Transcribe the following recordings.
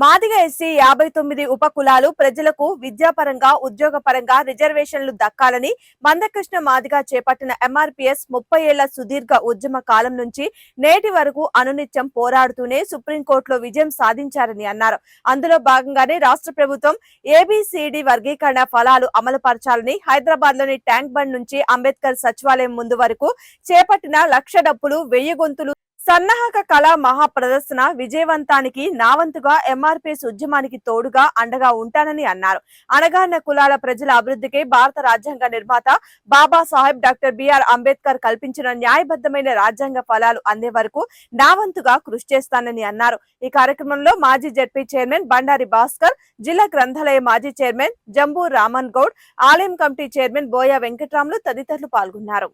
Madiga SC యాభై తొమ్మిది ఉప కులాలు ప్రజలకు విద్యాపరంగా ఉద్యోగపరంగా రిజర్వేషన్లు దక్కాలని మందకృష్ణ మాదిగ చేపట్టిన ఎంఆర్పీఎస్ ముప్పై ఏళ్ళ సుదీర్ఘ ఉద్యమ కాలం నుంచి నేటి వరకు అనునిత్యం పోరాడుతూనే సుప్రీంకోర్టులో విజయం సాధించారని అన్నారు. అందులో భాగంగానే రాష్ట్ర ప్రభుత్వం ఏబిసిడి వర్గీకరణ ఫలాలు అమలుపరచాలని హైదరాబాద్లోని ట్యాంక్ బండ్ నుంచి అంబేద్కర్ సచివాలయం ముందు వరకు చేపట్టిన లక్ష డప్పులు వెయ్యి గొంతులు సన్నాహక కళా మహా ప్రదర్శన విజయవంతానికి నావంతుగా ఎంఆర్పీఎస్ ఉద్యమానికి తోడుగా అండగా ఉంటానని అన్నారు. అనగాన కులాల ప్రజల అభివృద్ధికి భారత రాజ్యాంగ నిర్మాత బాబాసాహెబ్ డాక్టర్ బిఆర్ అంబేద్కర్ కల్పించిన న్యాయబద్ధమైన రాజ్యాంగ ఫలాలు అందే వరకు నావంతుగా కృషి చేస్తానని అన్నారు. ఈ కార్యక్రమంలో మాజీ జడ్పీ చైర్మన్ బండారి భాస్కర్ జిల్లా గ్రంథాలయ మాజీ చైర్మన్ జంబూ రామన్ గౌడ్ ఆలయం కమిటీ చైర్మన్ బోయ వెంకట్రాములు తదితరులు పాల్గొన్నారు.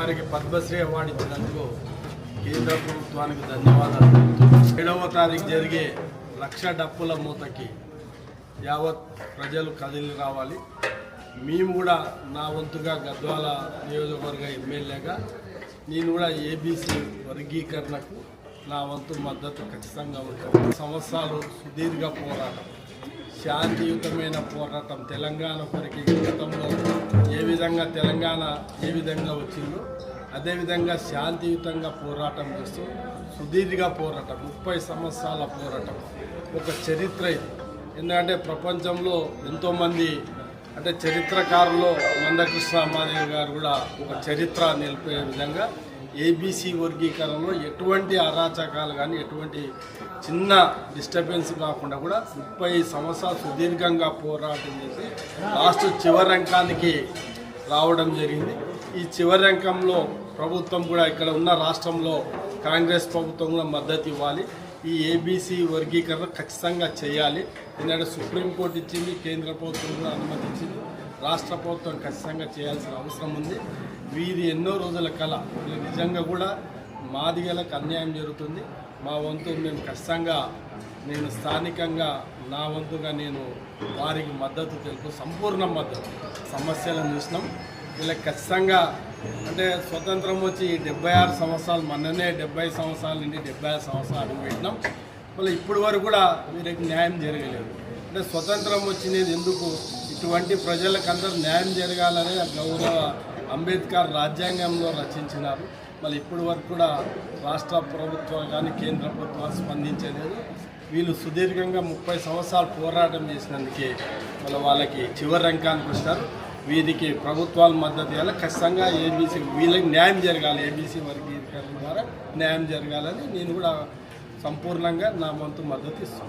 వారికి పద్మశ్రీ అవార్డు ఇచ్చినందుకు కేంద్ర ప్రభుత్వానికి ధన్యవాదాలు ఏడవ తారీఖు జరిగే లక్ష డప్పుల మూతకి యావత్ ప్రజలు కదిలి రావాలి. మేము కూడా నా వంతుగా గద్వాల నియోజకవర్గ ఎమ్మెల్యేగా నేను కూడా ఏబీసీ వర్గీకరణకు నా వంతు మద్దతు ఖచ్చితంగా ఉంటాను. సంవత్సరాలు సుదీర్ఘ పోరాటం. శాంతియుతమైన పోరాటం తెలంగాణ కొరికి గతంలో ఏ విధంగా తెలంగాణ ఏ విధంగా వచ్చిందో అదేవిధంగా శాంతియుతంగా పోరాటం చేస్తూ సుదీర్ఘ పోరాటం ముప్పై సంవత్సరాల పోరాటం ఒక చరిత్ర ఇది. ఎందుకంటే ప్రపంచంలో ఎంతోమంది అంటే చరిత్రకారులు మందకృష్ణ మాదేవి గారు కూడా ఒక చరిత్ర నిలిపే విధంగా ఏబీసీ వర్గీకరణలో ఎటువంటి అరాచకాలు కానీ ఎటువంటి చిన్న డిస్టర్బెన్స్ కాకుండా కూడా ముప్పై సంవత్సరాలు సుదీర్ఘంగా పోరాటం చేసి లాస్ట్ చివరంకానికి రావడం జరిగింది. ఈ చివరంకంలో ప్రభుత్వం కూడా ఇక్కడ ఉన్న రాష్ట్రంలో కాంగ్రెస్ ప్రభుత్వం కూడా మద్దతు ఇవ్వాలి. ఈ ఏబీసీ వర్గీకరణ ఖచ్చితంగా చేయాలి. ఎందుకంటే సుప్రీంకోర్టు ఇచ్చింది కేంద్ర ప్రభుత్వం కూడా అనుమతించింది. రాష్ట్ర ప్రభుత్వం ఖచ్చితంగా చేయాల్సిన అవసరం ఉంది. వీరి ఎన్నో రోజుల కళ. నిజంగా కూడా మాదిగలకు అన్యాయం జరుగుతుంది. మా వంతు మేము ఖచ్చితంగా నేను స్థానికంగా నా వంతుగా నేను వారికి మద్దతు తెలుపు సంపూర్ణ మద్దతు. సమస్యలను చూసినాం. వీళ్ళకి ఖచ్చితంగా అంటే స్వతంత్రం వచ్చి డెబ్బై ఆరు సంవత్సరాలు మొన్ననే డెబ్బై సంవత్సరాల నుండి డెబ్బై ఆరు సంవత్సరాలు అడుగు పెట్టినాం. మళ్ళీ ఇప్పటి వరకు కూడా వీరికి న్యాయం జరగలేదు. అంటే స్వతంత్రం వచ్చినది ఎందుకు? ఇటువంటి ప్రజలకందరూ న్యాయం జరగాలని గౌరవ అంబేద్కర్ రాజ్యాంగంలో రచించినారు. మళ్ళీ ఇప్పటి వరకు కూడా రాష్ట్ర ప్రభుత్వం కానీ కేంద్ర ప్రభుత్వాలు స్పందించలేదు. వీళ్ళు సుదీర్ఘంగా ముప్పై సంవత్సరాలు పోరాటం చేసినందుకే మళ్ళీ వాళ్ళకి చివరి రంకానికి వస్తారు వీరికి ప్రభుత్వాలు మద్దతు ఇవ్వాలి. ఖచ్చితంగా ఏబీసీ వీళ్ళకి న్యాయం జరగాలి. ఏబీసీ వర్గీకరణ ద్వారా న్యాయం జరగాలని నేను కూడా సంపూర్ణంగా నా వంతు మద్దతు ఇస్తున్నాను.